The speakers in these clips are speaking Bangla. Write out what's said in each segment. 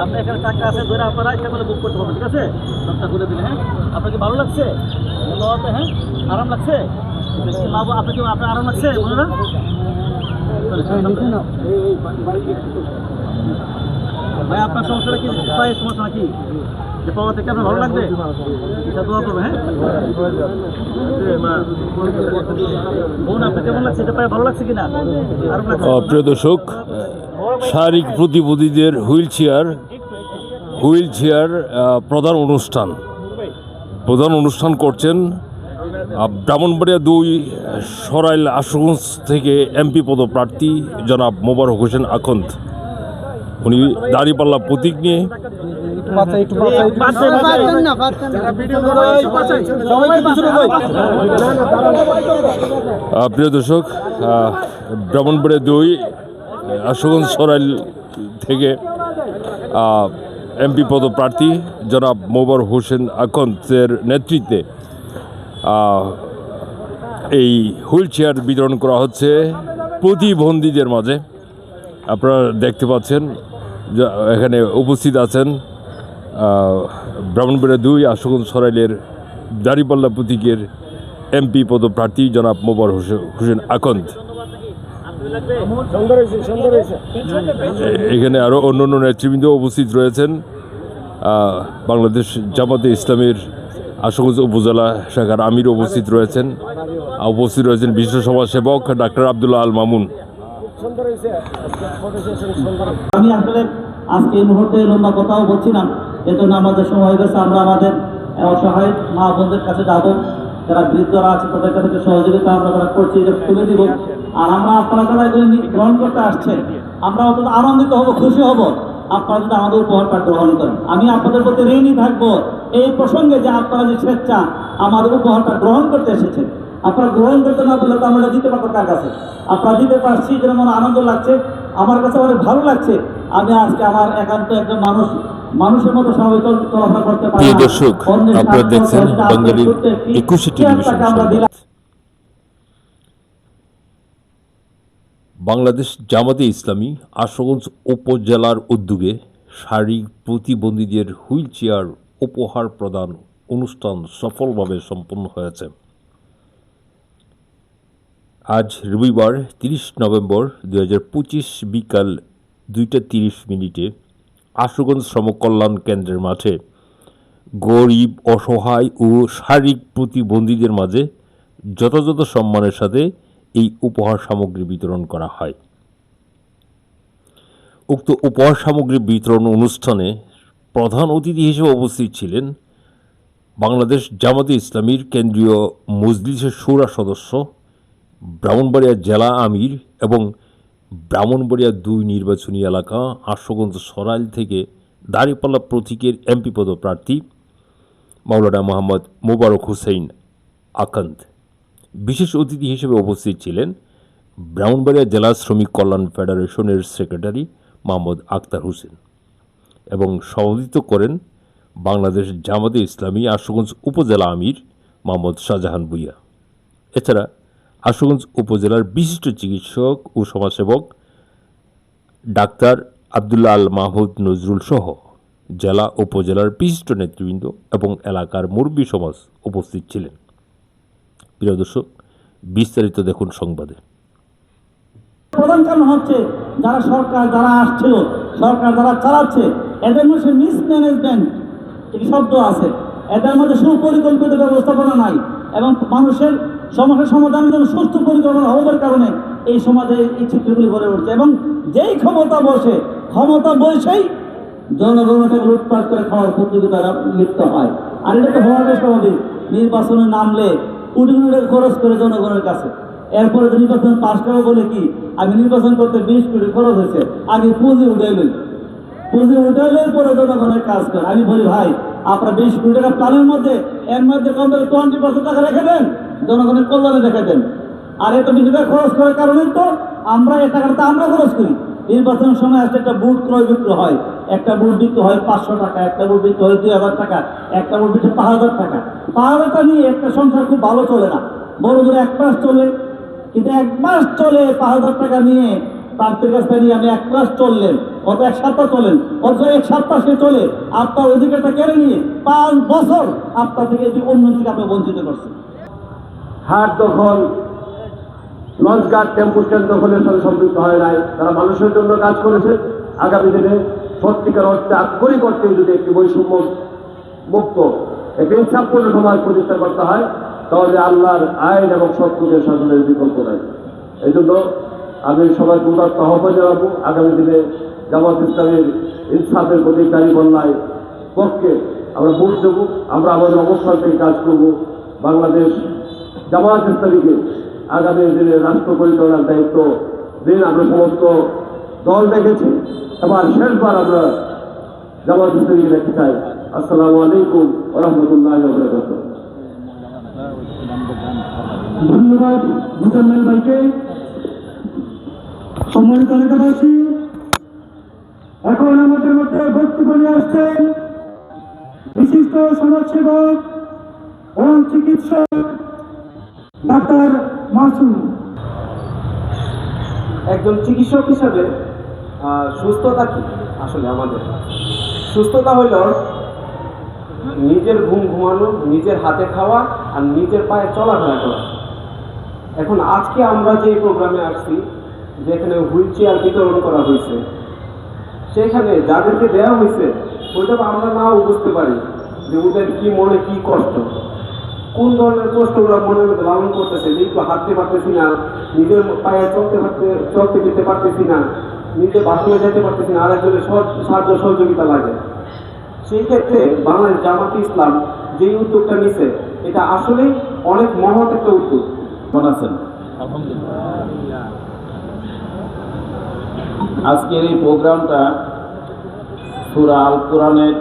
আপনি এখানে টাকা আছে ধরে আপনারা ইচ্ছা করলে বুক করতে পারবেন ঠিক আছে? সবটা করে দিলে হ্যাঁ? ভালো লাগছে? ধন্যবাদ হ্যাঁ? আরাম লাগছে? বাবা- আপনার কি আপনার আরাম লাগছে না ভাই, আপনার সমস্যাটা কি? পায়ের সমস্যা নাকি যে পাওয়া থেকে আপনার ভালো লাগবে? দোয়া করবে হ্যাঁ? বোন, আপনার কেমন লাগছে? এটা পায়ে ভালো লাগছে কিনা? আরাম লাগছে? প্রিয় দর্শক শারীরিক প্রতিবন্ধীদের হুইল চেয়ার হুইল চেয়ার প্রধান অনুষ্ঠান। প্রধান অনুষ্ঠান করছেন ব্রাহ্মণবাড়িয়া দুই সরাইল আশুগঞ্জ থেকে এমপি পদপ্রার্থী জনাব মোবারক হোসেন আখন্দ। উনি দাঁড়িপাল্লা প্রতীক নিয়ে প্রিয় দর্শক ব্রাহ্মণবাড়িয়া দুই আশুগঞ্জ সরাইল থেকে এমপি পদপ্রার্থী জনাব মোবার হোসেন আকন্তের নেতৃত্বে এই হুইল চেয়ার বিতরণ করা হচ্ছে প্রতিবন্ধীদের মাঝে। আপনারা দেখতে পাচ্ছেন এখানে উপস্থিত আছেন ব্রাহ্মণবাড়িয়া দুই, আশুগঞ্জ সরাইলের দাঁড়িপাল্লা প্রতীকের এমপি পদপ্রার্থী জনাব মোবার হোসেন আকন্দ এখানে আরও অন্য অন্য নেতৃবৃন্দ উপস্থিত রয়েছেন। বাংলাদেশ জামাতে ইসলামের আশুগঞ্জ উপজেলা শাখার আমির উপস্থিত রয়েছেন। উপস্থিত রয়েছেন বিশ্ব সমাজসেবক ডাক্তার আবদুল্লাহ আল মামুন। আমি আসলে আজকে এই মুহূর্তে লম্বা কথাও বলছি না। এজন্য আমাদের সময় হয়ে গেছে আমরা আমাদের অসহায় মা বোনদের কাছে যাব। যারা বৃদ্ধরা আছে তাদের কাছে সহযোগিতা আমরা করছি যে তুলে দিব। আর আমরা আপনারা যারা গ্রহণ করতে আসছেন আমরা অন্তত আনন্দিত হব খুশি হব। আপনারা যদি আমাদের উপহারটা গ্রহণ করেন। আমি আপনাদের প্রতি ঋণী থাকব। এই প্রসঙ্গে যে আপনারা যে স্বেচ্ছা আমাদের উপহারটা গ্রহণ করতে এসেছেন আপনারা গ্রহণ করতে না পারলে তো আমরা দিতে পারব কার কাছে? আপনারা দিতে পারছি যেন মনে আনন্দ লাগছে আমার কাছে অনেক ভালো লাগছে। আমি আজকে আমার একান্ত একজন মানুষ মানুষের মতো স্বাভাবিক চল- চলাফেরা করতে পারি দর্শক আপনারা দেখছেন বাঙালির একুশে টেলিভিশন তাকে আমরা দিলাম। সংবাদ বাংলাদেশ জামাতে ইসলামী আশুগঞ্জ উপজেলার উদ্যোগে শারীরিক প্রতিবন্ধীদের হুইল চেয়ার উপহার প্রদান অনুষ্ঠান সফলভাবে সম্পন্ন হয়েছে। আজ রবিবার তিরিশ নভেম্বর দু হাজার পঁচিশ বিকাল দুইটা তিরিশ মিনিটে আশুগঞ্জ শ্রমকল্যাণ কেন্দ্রের মাঠে গরিব, অসহায় ও শারীরিক প্রতিবন্ধীদের মাঝে যথাযথ সম্মানের সাথে এই উপহার সামগ্রী বিতরণ করা হয়। উক্ত উপহার সামগ্রী বিতরণ অনুষ্ঠানে প্রধান অতিথি হিসেবে উপস্থিত ছিলেন বাংলাদেশ জামাতে ইসলামীর কেন্দ্রীয় মজলিসের সুরা সদস্য, ব্রাহ্মণবাড়িয়া জেলা আমির এবং ব্রাহ্মণবাড়িয়া দুই নির্বাচনী এলাকা আশুগঞ্জ সরাইল থেকে দাঁড়িপাল্লা প্রতীকের এমপি পদপ্রার্থী মাওলানা মোহাম্মদ মোবারক হুসেইন আকান্ত। বিশেষ অতিথি হিসেবে উপস্থিত ছিলেন ব্রাহ্মণবাড়িয়া জেলা শ্রমিক কল্যাণ ফেডারেশনের সেক্রেটারি মোহাম্মদ আক্তার হোসেন এবং সভাপতিত্ব করেন বাংলাদেশ জামাতে ইসলামী আশুগঞ্জ উপজেলা আমির মোহাম্মদ শাহজাহান ভুইয়া। এছাড়া আশুগঞ্জ উপজেলার বিশিষ্ট চিকিৎসক ও সমাজসেবক ডাক্তার আবদুল্লাহ আল মাহমুদ নজরুল সহ জেলা উপজেলার বিশিষ্ট নেতৃবৃন্দ এবং এলাকার মুরব্বী সমাজ উপস্থিত ছিলেন। প্রিয় দর্শক, বিস্তারিত দেখুন সংবাদে। প্রধান কারণ হচ্ছে যারা সরকার যারা আসছিল, সরকার যারা চালাচ্ছে, এদের মধ্যে মিসম্যানেজমেন্ট শব্দ আছে। এদের মধ্যে সুপরিকল্পিত ব্যবস্থাপনা নাই এবং মানুষের সমস্যার সমাধানের জন্য সুস্থ পরিকল্পনা অভাবের কারণে এই সমাজে এই চিত্রগুলি গড়ে উঠছে এবং যেই ক্ষমতা বসে, ক্ষমতা বসেই জনগণকে লুটপাট করে খাওয়ার প্রতিযোগিতারা লিপ্ত হয়। আর এটা তো হওয়াটাই স্বাভাবিক। নির্বাচনে নামলে কোটি কোটি টাকা খরচ করে জনগণের কাছে। এরপরে নির্বাচন পাশ করা বলে কি, আমি নির্বাচন করতে বিশ কোটি খরচ হয়েছে, আগে পুঁজি উঠাইলেন পুঁজি উঠাইলে পরে জনগণের কাজ করে। আমি বলি, ভাই, আপনার বিশ কোটি টাকা প্ল্যানের মধ্যে, এর মধ্যে কম করে টোয়েন্টি পার্সেন্ট টাকা রেখে দেন, জনগণের কল্যাণে রেখে দেন। আর এত বেশি টাকা খরচ করার কারণে তো আমরা এই টাকাটা আমরা খরচ করি। নির্বাচনের সময় আসলে একটা বুট ক্রয় বিক্রয় হয়। একটা বুট বিক্রি হয় পাঁচশো টাকা, একটা বুট বিক্রি হয় দুই হাজার টাকা, একটা বুট বিক্রি পাঁচ হাজার টাকা। হাজার নিয়ে একটা সংসার খুব ভালো চলে না। বড় জোরে এক মাস চলে, কিন্তু এক মাস চলে পাঁচ হাজার টাকা নিয়ে প্রান্তের কাছ নিয়ে আমি এক ক্লাস চললেন কত এক সপ্তাহ চলেন অথচ এক সপ্তাহ সে চলে, আপনার অধিকারটা কেড়ে নিয়ে পাঁচ বছর আপনার থেকে যে উন্নতিকে আপনি বঞ্চিত করছেন। হাট দখল লঞ্চঘাট টেম্পু স্ট্যান্ড দখলের সাথে সম্পৃক্ত হয় নাই, তারা মানুষের জন্য কাজ করেছে। আগামী দিনে সত্যিকার অর্থে আক্ষরিক অর্থে যদি একটি বৈষম্য মুক্ত একটি ইচ্ছাপূর্ণ সমাজ প্রতিষ্ঠা করতে হয়। তাহলে আল্লাহর আইন এবং সত্যের শাসনের বিকল্প নাই। এই জন্য আমি সবাই উদাত্ত আহ্বান জানাব। আগামী দিনে জামাত ইসলামের ইনসাফের প্রতি কারিগল্লায় পক্ষে আমরা ভোট দেবো। আমরা আমাদের অবস্থান থেকে কাজ করব। বাংলাদেশ জামাত ইসলামীকে আগামী দিনে রাষ্ট্র পরিচালনার দায়িত্ব দিন। আমরা সমস্ত দল দেখেছি। এবার শেষবার আমরা জামাত ইসলামীকে দেখতে চাই। আসসালামু আলাইকুম রহমতুল্লাহ ধন্যবাদ এখন আমাদের আসছেন সমাজসেবক চিকিৎসক, ডাক্তার মাসুম। একজন চিকিৎসক হিসাবে সুস্থতা কি আসলে আমাদের? সুস্থতা হইল নিজের ঘুম ঘুমানো, নিজের হাতে খাওয়া আর নিজের পায়ে চলাফেরা করা। এখন আজকে আমরা যে প্রোগ্রামে আসছি, যেখানে হুইল চেয়ার বিতরণ করা হয়েছে, সেখানে যাদেরকে দেওয়া হয়েছে, ওইটা আমরা নাও বুঝতে পারি যে ওদের কি মনে, কি কষ্ট। কোন ধরনের কষ্ট ওরা মনের মধ্যে লালন করতেছে? একটু হাঁটতে পারতেছি না, নিজের পায়ে চলতে পারতে, চলতে যেতে পারতেছি না, নিজে বাথরুমে যেতে পারতেছি না, আরেকজনের সহ- সাহায্য সহযোগিতা লাগে। সেই ক্ষেত্রে বাংলাদেশ জামাতে ইসলাম যে উদ্যোগটা নিছে এটা আসলে অনেক মহৎ একটা উদ্যোগ। কেমন আছেন? আজকের এই প্রোগ্রামটা সুরা আল কোরআনের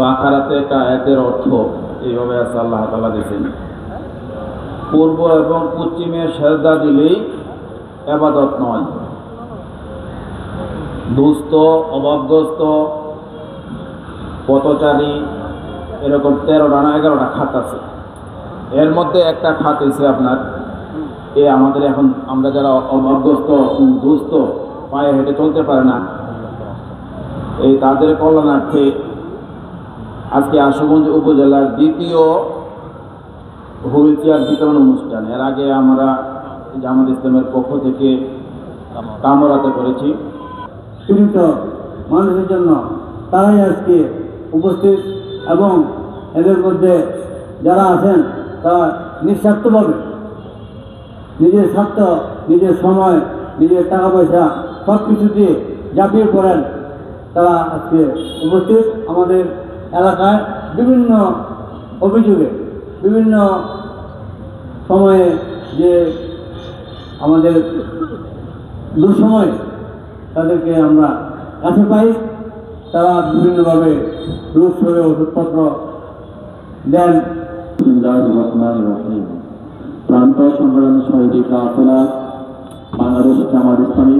বাকারাতে একটা আয়াতের অর্থ, এইভাবে আছে আল্লাহ তালা দিয়েছেন। পূর্ব এবং পশ্চিমে সেজদা দিলেই আবাদত নয়। দুস্থ, অভাবগ্রস্ত পথচারী, এরকম তেরোটা না এগারোটা খাত আছে। এর মধ্যে একটা খাত হয়েছে আপনার, এ আমাদের এখন আমরা যারা অভাবগ্রস্ত, দুস্থ, পায়ে হেঁটে চলতে পারে না, এই তাদের কল্যাণার্থে আজকে আশুগঞ্জ উপজেলার দ্বিতীয় হুইল চেয়ার বিতরণ অনুষ্ঠান। এর আগে আমরা জামাত ইসলামের পক্ষ থেকে কামরাতে করেছি। পীড়িত মানুষের জন্য তারাই আজকে উপস্থিত এবং এদের মধ্যে যারা আছেন, তারা নিঃস্বার্থভাবে নিজের স্বার্থ, নিজের সময়, নিজের টাকা পয়সা সব কিছু দিয়ে ঝাঁপিয়ে পড়েন। তারা আজকে উপস্থিত আমাদের এলাকায় বিভিন্ন অভিযোগে, বিভিন্ন সময়ে যে আমাদের দুঃসময় তাদেরকে আমরা কাছে পাই। তারা বিভিন্নভাবে রূপ সরে ওষুধপত্র দেন। প্রান্ত সংগ্রামী সমিতি কাফেলা বাংলাদেশ জামাত ইসলামী,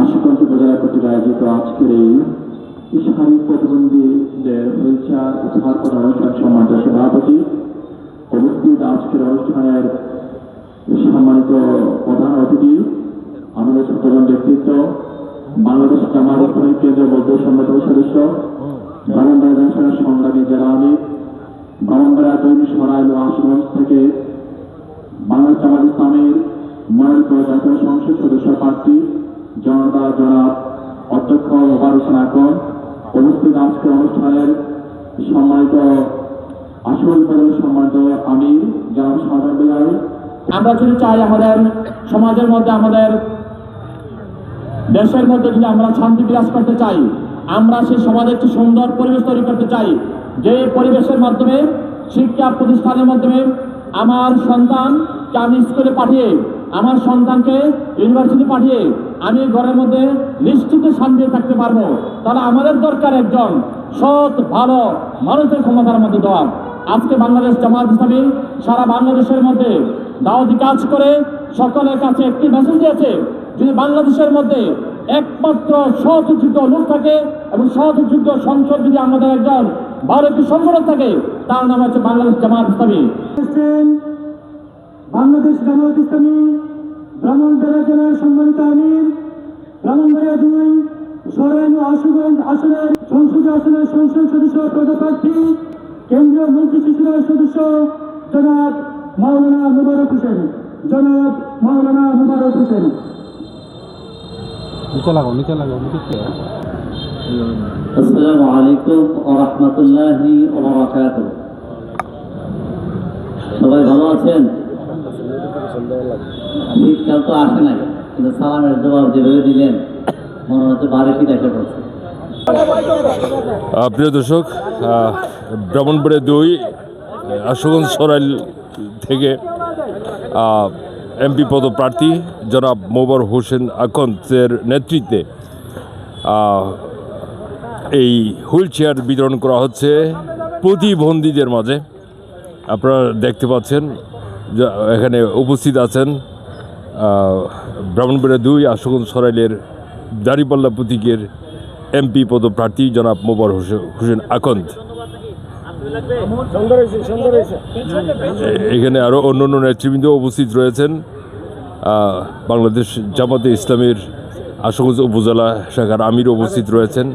আশুগঞ্জ উপজেলা কর্তৃক আয়োজিত আজকের এই শারীরিক প্রতিবন্ধীদের হুইল চেয়ার উপহার প্রদান অনুষ্ঠান সম্মানিত সভাপতি উপস্থিত আজকের অনুষ্ঠানের সম্মানিত প্রধান অতিথি, আমাদের সাধারণ ব্যক্তিত্ব বাংলাদেশ জামাত ইসলামী কেন্দ্রীয় বৌদ্ধ সংগঠনের সদস্য, বারান্দায় ব্যবসার সংগ্রামী জেলা আমির বারান্দারা দৈনিক সরাইল আশুগঞ্জ থেকে বাংলাদেশ জামাত ইসলামের মনোনীত জাতীয় সংসদ সদস্য প্রার্থী জনতা জনাব অধ্যক্ষ ওবার হোসেন আকন উপস্থিত আজকের অনুষ্ঠানের সম্মানিত আসল পদের সম্মানিত আমির, জনাব সাধারণ আমরা যদি চাই আমাদের সমাজের মধ্যে আমাদের দেশের মধ্যে যদি আমরা শান্তি বিরাজ করতে চাই, আমরা সেই সমাজে একটি সুন্দর পরিবেশ তৈরি করতে চাই, যে পরিবেশের মাধ্যমে, শিক্ষা প্রতিষ্ঠানের মাধ্যমে আমার সন্তানকে আমি স্কুলে পাঠিয়ে, আমার সন্তানকে ইউনিভার্সিটি পাঠিয়ে আমি ঘরের মধ্যে নিশ্চিত শান্তি থাকতে পারব। তাহলে আমাদের দরকার একজন সৎ, ভালো মানুষের ক্ষমতার মধ্যে দেওয়া। আজকে বাংলাদেশ জামাত ইসলামী সারা বাংলাদেশের মধ্যে দাওয়াতি কাজ করে সকলের কাছে একটি মেসেজ দিয়েছে যদি বাংলাদেশের মধ্যে একমাত্র সহযোগ্য লোক থাকে এবং সহযোগ্য সংসদ যদি আমাদের একজন ভারতীয় সংগঠন থাকে, তার নাম হচ্ছে বাংলাদেশ জামাত ইসলামী। বাংলাদেশ জামাত ইসলামী ব্রাহ্মণবাড়িয়া জেলার সম্মানিত আমির ব্রাহ্মণবাড়িয়া দুই, সরেন ও আশুগঞ্জ আসনের সংসদীয় আসনের সংসদ সদস্য পদপ্রার্থী, কেন্দ্রীয় মন্ত্রী শিশুরের সদস্য, জনাব মাওলানা মুবারক হোসেন। জনাব মাওলানা মুবারক হোসেন। আসসালামু আলাইকুম ওয়া রাহমাতুল্লাহি ওয়া বারাকাতুহু। সবাই ভালো আছেন? শীতকাল তো আসে নাই কিন্তু সালামের জবাব যেভাবে দিলেন মনে হচ্ছে বাড়িতে দেখে পড়ছে। আহ, প্রিয় দর্শক আহ, ব্রাহ্মণবাড়িয়া দুই আশুগঞ্জ সরাইল থেকে এমপি পদপ্রার্থী জনাব মোবার হোসেন আকন্তের নেতৃত্বে এই হুইল চেয়ার বিতরণ করা হচ্ছে প্রতিবন্ধীদের মাঝে। আপনারা দেখতে পাচ্ছেন এখানে উপস্থিত আছেন ব্রাহ্মণবাড়িয়া দুই আশুগঞ্জ সরাইলের দাঁড়িপাল্লা প্রতীকের এমপি পদপ্রার্থী জনাব মোবার হোসে- হোসেন আকন্দ এখানে আরও অন্য অন্য নেতৃবৃন্দ উপস্থিত রয়েছেন। বাংলাদেশ জামাতে ইসলামের আশুগঞ্জ উপজেলা শাখার আমির উপস্থিত রয়েছেন।